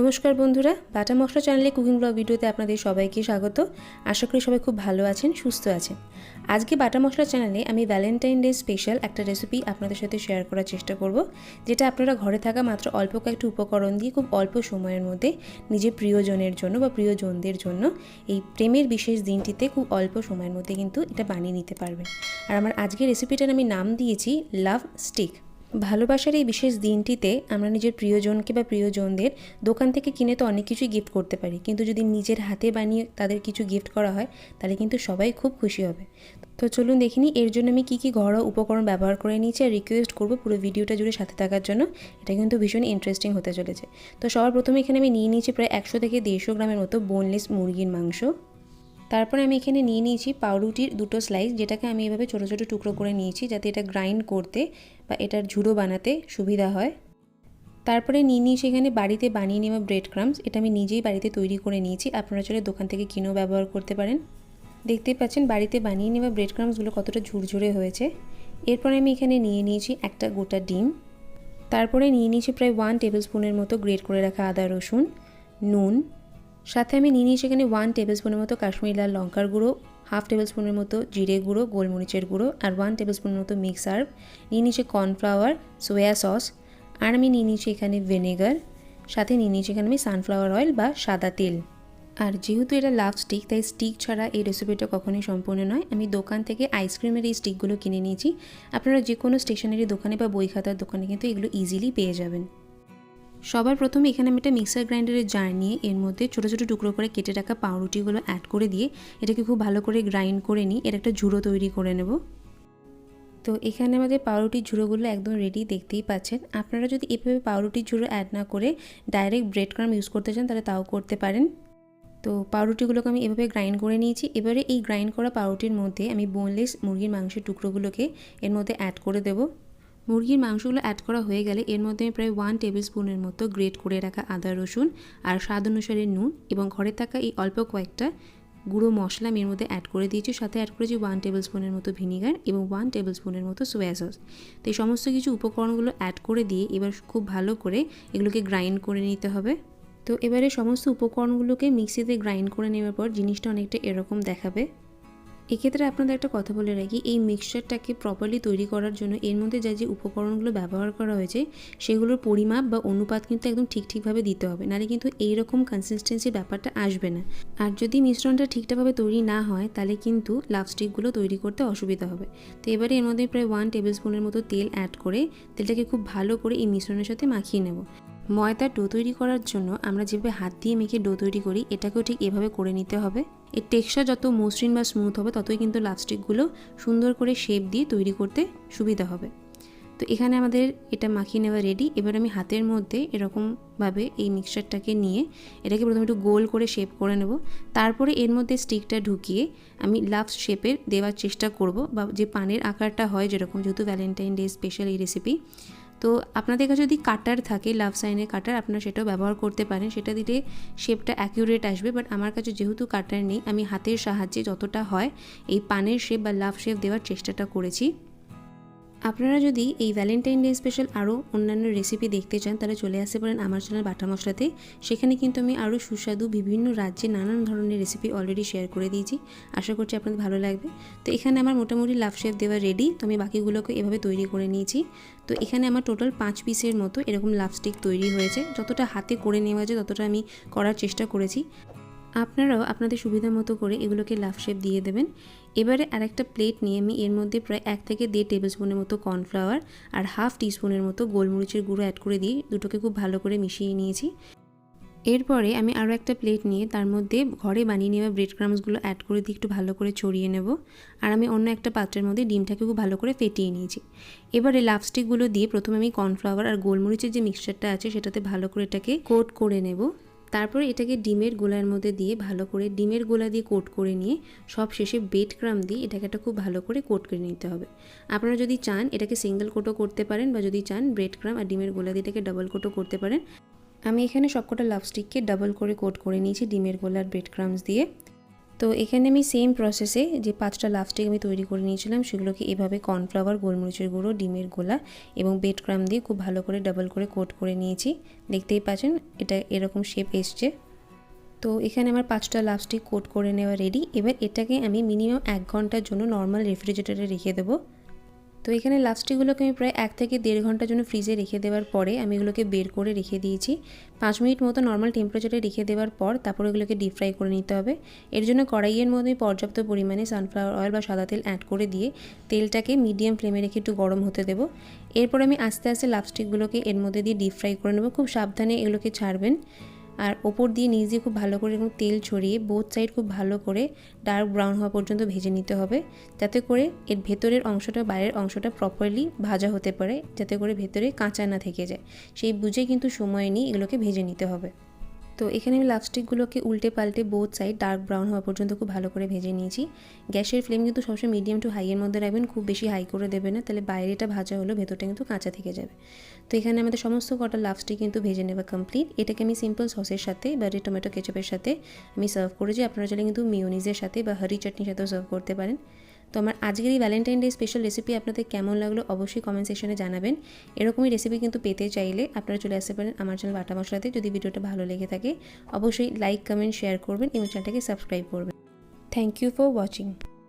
নমস্কার বন্ধুরা, বাটা মশলা চ্যানেলে কুকিং ব্লগ ভিডিওতে আপনাদের সবাইকে স্বাগত। আশা করি সবাই খুব ভালো আছেন, সুস্থ আছেন। আজকে বাটা মশলা চ্যানেলে আমি ভ্যালেন্টাইন ডে স্পেশাল একটা রেসিপি আপনাদের সাথে শেয়ার করার চেষ্টা করব, যেটা আপনারা ঘরে থাকা মাত্র অল্প কয়েকটি উপকরণ দিয়ে খুব অল্প সময়ের মধ্যে নিজের প্রিয়জনের জন্য বা প্রিয়জনদের জন্য এই প্রেমের বিশেষ দিনটিতে খুব অল্প সময়ের মধ্যে কিন্তু এটা বানিয়ে নিতে পারবেন। আর আমার আজকের রেসিপিটার আমি নাম দিয়েছি লাভ স্টিক ভালোবাসার এই বিশেষ দিনটিতে আমরা নিজের প্রিয়জনকে বা প্রিয়জনদের দোকান থেকে কিনে তো অনেক কিছুই গিফট করতে পারি। কিন্তু যদি নিজের হাতে বানিয়ে তাদের কিছু গিফট করা হয়, তাহলে কিন্তু সবাই খুব খুশি হবে। তো চলুন দেখিনি এর জন্য আমি কী কী ঘরোয়া উপকরণ ব্যবহার করে নিয়েছি আর রিকোয়েস্ট করব পুরো ভিডিওটা জুড়ে সাথে থাকার জন্য। এটা কিন্তু ভীষণ ইন্টারেস্টিং হতে চলেছে। তো সবার প্রথমে এখানে আমি নিয়ে নিয়েছি প্রায় একশো থেকে দেড়শো গ্রামের মতো বোনলেস মুরগির মাংস। তারপরে আমি এখানে নিয়ে নিয়েছি পাউরুটির দুটো স্লাইস যেটাকে আমি এভাবে ছোটো ছোটো টুকরো করে নিয়েছি যাতে এটা গ্রাইন্ড করতে বা এটার ঝুড়ো বানাতে সুবিধা হয়। তারপরে নিয়ে নিয়েছি এখানে বাড়িতে বানিয়ে নেওয়া ব্রেড ক্রামস এটা আমি নিজেই বাড়িতে তৈরি করে নিয়েছি, আপনারা চলে দোকান থেকে কিনেও ব্যবহার করতে পারেন। দেখতেই পাচ্ছেন বাড়িতে বানিয়ে নেওয়া ব্রেড ক্রামসগুলো কতটা ঝুরঝুরে হয়েছে। এরপরে আমি এখানে নিয়ে নিয়েছি একটা গোটা ডিম। তারপরে নিয়ে নিয়েছি প্রায় ওয়ান টেবিল স্পুনের মতো গ্রেট করে রাখা আদা রসুন, নুন সাথে আমি নিয়ে নিয়েছি এখানে ওয়ান টেবিল স্পুনের মতো কাশ্মীরি লাল লঙ্কার গুঁড়ো হাফ টেবিল স্পুনের মতো জিরে গুঁড়ো, গোলমরিচের গুঁড়ো, আর ওয়ান টেবিল স্পুনের মতো মিক্স আর্ব নিয়ে নিয়েছি কর্নফ্লাওয়ার সোয়া সস আর আমি নিয়ে নিয়েছি এখানে ভিনেগার সাথে নিয়ে নিয়েছি এখানে আমি সানফ্লাওয়ার অয়েল বা সাদা তেল। আর যেহেতু এটা লাভ স্টিক তাই স্টিক ছাড়া এই রেসিপিটা কখনোই সম্পূর্ণ নয়। আমি দোকান থেকে আইসক্রিমের এই স্টিকগুলো কিনে নিয়েছি। আপনারা যে কোনো স্টেশনারি দোকানে বা বই খাতার দোকানে কিন্তু এগুলো ইজিলি পেয়ে যাবেন। সবার প্রথমে এখানে আমি একটা মিক্সার গ্রাইন্ডারের জার নিয়ে এর মধ্যে ছোটো ছোটো টুকরো করে কেটে রাখা পাউরুটিগুলো অ্যাড করে দিয়ে এটাকে খুব ভালো করে গ্রাইন্ড করে নিই এর একটা ঝুড়ো তৈরি করে নেব। তো এখানে আমাদের পাউরুটির ঝুড়োগুলো একদম রেডি দেখতেই পাচ্ছেন। আপনারা যদি এভাবে পাউরুটির ঝুড়ো অ্যাড না করে ডাইরেক্ট ব্রেড ক্রাম ইউজ করতে চান তাহলে তাও করতে পারেন। তো পাউরুটিগুলোকে আমি এভাবে গ্রাইন্ড করে নিয়েছি। এবারে এই গ্রাইন্ড করা পাউরুটির মধ্যে আমি বোনলেস মুরগির মাংসের টুকরোগুলোকে এর মধ্যে অ্যাড করে দেবো। মুরগির মাংসগুলো অ্যাড করা হয়ে গেলে এর মধ্যে প্রায় ওয়ান টেবিল স্পুনের মতো গ্রেট করে রাখা আদা, রসুন আর স্বাদ অনুসারে নুন এবং ঘরে থাকা এই অল্প কয়েকটা গুঁড়ো মশলা আমি এর মধ্যে অ্যাড করে দিয়েছি। সাথে অ্যাড করেছি ওয়ান টেবিল স্পুনের মতো ভিনিগার এবং ওয়ান টেবিল স্পুনের মতো সোয়া সস তো এই সমস্ত কিছু উপকরণগুলো অ্যাড করে দিয়ে এবার খুব ভালো করে এগুলোকে গ্রাইন্ড করে নিতে হবে। তো এবারে সমস্ত উপকরণগুলোকে মিক্সিতে গ্রাইন্ড করে নেওয়ার পর জিনিসটা অনেকটা এরকম দেখাবে। এক্ষেত্রে আপনাদের একটা কথা বলে রাখি, এই মিক্সচারটাকে প্রপারলি তৈরি করার জন্য এর মধ্যে যা যে উপকরণগুলো ব্যবহার করা হয়েছে, সেগুলোর পরিমাপ বা অনুপাত কিন্তু একদম ঠিক ঠিকভাবে দিতে হবে। নাহলে কিন্তু এইরকম কনসিস্টেন্সির ব্যাপারটা আসবে না। আর যদি মিশ্রণটা ঠিকঠাকভাবে তৈরি না হয়, তাহলে কিন্তু লাভস্টিকগুলো তৈরি করতে অসুবিধা হবে। তো এবারে এর মধ্যে প্রায় ওয়ান টেবিল স্পুনের মতো তেল অ্যাড করে তেলটাকে খুব ভালো করে এই মিশ্রণের সাথে মাখিয়ে নেব। ময়দার ডো তৈরি করার জন্য আমরা যেভাবে হাত দিয়ে মেখে ডো তৈরি করি, এটাকেও ঠিক এভাবে করে নিতে হবে। এর টেক্সচার যত মসৃণ বা স্মুথ হবে, ততই কিন্তু লাপস্টিকগুলো সুন্দর করে শেপ দিয়ে তৈরি করতে সুবিধা হবে। তো এখানে আমাদের এটা মাখিয়ে নেওয়া রেডি এবার আমি হাতের মধ্যে এরকমভাবে এই মিক্সচারটাকে নিয়ে এটাকে প্রথমে একটু গোল করে শেপ করে নেব। তারপরে এর মধ্যে স্টিকটা ঢুকিয়ে আমি লাভ শেপের দেওয়ার চেষ্টা করব বা যে পানের আকারটা হয় যেরকম যেহেতু ভ্যালেন্টাইন ডে স্পেশাল এই রেসিপি তো আপনাদের কাছে যদি কাটার থাকে লাভ সাইনের কাটার আপনারা সেটাও ব্যবহার করতে পারেন। সেটা দিলে শেপটা অ্যাকিউরেট আসবে বাট আমার কাছে যেহেতু কাটার নেই, আমি হাতের সাহায্যে যতটা হয় এই পানের শেপ বা লাভ শেপ দেওয়ার চেষ্টাটা করেছি। আপনারা যদি এই ভ্যালেন্টাইন ডে স্পেশাল আরও অন্যান্য রেসিপি দেখতে চান, তাহলে চলে আসতে পারেন আমার চ্যানেল বাটা মশলাতে। সেখানে কিন্তু আমি আরও সুস্বাদু বিভিন্ন রাজ্যে নানান ধরনের রেসিপি অলরেডি শেয়ার করে দিয়েছি। আশা করছি আপনাদের ভালো লাগবে। তো এখানে আমার মোটামুটি লাভ শেপ দেওয়া রেডি তো আমি বাকিগুলোকে এভাবে তৈরি করে নিয়েছি। তো এখানে আমার টোটাল পাঁচ পিসের মতো এরকম লাভস্টিক তৈরি হয়েছে। যতটা হাতে করে নেওয়া যায়, ততটা আমি করার চেষ্টা করেছি। আপনারাও আপনাদের সুবিধা মতো করে এগুলোকে লাভ শেপ দিয়ে দেবেন। এবারে আরেকটা প্লেট নিয়ে আমি এর মধ্যে প্রায় এক থেকে দেড় টেবিল স্পুনের মতো কর্নফ্লাওয়ার আর হাফ টিস্পুনের মতো গোলমরিচের গুঁড়ো অ্যাড করে দিয়ে দুটোকে খুব ভালো করে মিশিয়ে নিয়েছি। এরপরে আমি আরও একটা প্লেট নিয়ে তার মধ্যে ঘরে বানিয়ে নেওয়া ব্রেড ক্রামসগুলো অ্যাড করে দিয়ে একটু ভালো করে ছড়িয়ে নেব। আর আমি অন্য একটা পাত্রের মধ্যে ডিমটাকে খুব ভালো করে ফেটিয়ে নিয়েছি। এবারে লাপস্টিকগুলো দিয়ে প্রথমে আমি কর্নফ্লাওয়ার আর গোলমরিচের যে মিক্সচারটা আছে সেটাতে ভালো করে এটাকে কোট করে নেব। তারপরে এটাকে ডিমের গোলার মধ্যে দিয়ে ভালো করে, ডিমের গোলা দিয়ে কোট করে নিয়ে সব শেষে বেড ক্রাম দিয়ে এটাকে একটা খুব ভালো করে কোট করে নিতে হবে। আপনারা যদি চান এটাকে সিঙ্গেল কোটও করতে পারেন বা যদি চান ব্রেড ক্রাম আর ডিমের গোলা দিয়ে এটাকে ডাবল কোটও করতে পারেন। আমি এখানে সবকটা লাভস্টিককে ডাবল করে কোট করে নিয়েছি ডিমের গোলার ব্রেড ক্রামস দিয়ে। তো এখানে আমি সেম প্রসেসে যে পাঁচটা লাভস্টিক আমি তৈরি করে নিয়েছিলাম, সেগুলোকে এভাবে কর্নফ্লাওয়ার গোলমরিচের গুঁড়ো, ডিমের গোলা এবং বেড ক্রাম দিয়ে খুব ভালো করে ডাবল করে কোট করে নিয়েছি। দেখতেই পাচ্ছেন, এটা এরকম শেপ এসছে। তো এখানে আমার পাঁচটা লাভস্টিক কোট করে নেওয়া রেডি এবার এটাকে আমি মিনিমাম এক ঘণ্টার জন্য নর্মাল রেফ্রিজারেটরে রেখে দেবো। তো এখানে লাভস্টিকগুলোকে আমি প্রায় এক থেকে দেড় ঘণ্টার জন্য ফ্রিজে রেখে দেওয়ার পরে আমি এগুলোকে বের করে রেখে দিয়েছি। পাঁচ মিনিট মতো নর্মাল টেম্পারেচারে রেখে দেওয়ার পর তারপর এগুলোকে ডিপ ফ্রাই করে নিতে হবে। এর জন্য কড়াইয়ের মধ্যে পর্যাপ্ত পরিমাণে সানফ্লাওয়ার অয়েল বা সাদা তেল অ্যাড করে দিয়ে তেলটাকে মিডিয়াম ফ্লেমে রেখে একটু গরম হতে দেবো। এরপর আমি আস্তে আস্তে লাভস্টিকগুলোকে এর মধ্যে দিয়ে ডিপ ফ্রাই করে নেব। খুব সাবধানে এগুলোকে ছাড়বেন। আর ওপর দিয়ে নিচ দিয়ে খুব ভালো করে এবং তেল ছড়িয়ে বোথ সাইড খুব ভালো করে ডার্ক ব্রাউন হওয়া পর্যন্ত ভেজে নিতে হবে। যাতে করে এর ভেতরের অংশটা, বাইরের অংশটা প্রপারলি ভাজা হতে পারে, যাতে করে ভেতরে কাঁচা না থেকে যায়। সেই বুঝে কিন্তু সময় নিয়ে এগুলোকে ভেজে নিতে হবে। তো এখানে আমি লাভস্টিকগুলোকে উল্টে পাল্টে বোথ সাইড ডার্ক ব্রাউন হওয়া পর্যন্ত খুব ভালো করে ভেজে নিয়েছি। গ্যাসের ফ্লেম কিন্তু সবসময় মিডিয়াম টু হাইয়ের মধ্যে রাখবেন, খুব বেশি হাই করে দেবে না, তাহলে বাইরেটা ভাজা হলো ভেতরটা কিন্তু কাঁচা থেকে যাবে। তো এখানে আমাদের সমস্ত কটা লাভস্টিক কিন্তু ভেজে নেওয়া কমপ্লিট এটাকে আমি সিম্পল সসের সাথে বা টমেটো কেচাপের সাথে আমি সার্ভ করেছি। আপনারা চাইলে কিন্তু মিওনিজের সাথে বা হরি চাটনির সাথেও সার্ভ করতে পারেন। তো আমার আজকের এই ভ্যালেন্টাইন ডে স্পেশাল রেসিপি আপনাদের কেমন লাগল অবশ্যই কমেন্ট সেকশনে জানাবেন। এরকমই রেসিপি কিন্তু পেতে চাইলে আপনারা চলে আসতে পারেন আমার চ্যানেল বাটা মশলাতে যদি ভিডিওটা ভালো লেগে থাকে। অবশ্যই লাইক কমেন্ট শেয়ার করবেন এবং চ্যানেলটাকে সাবস্ক্রাইব করবেন। Thank you for watching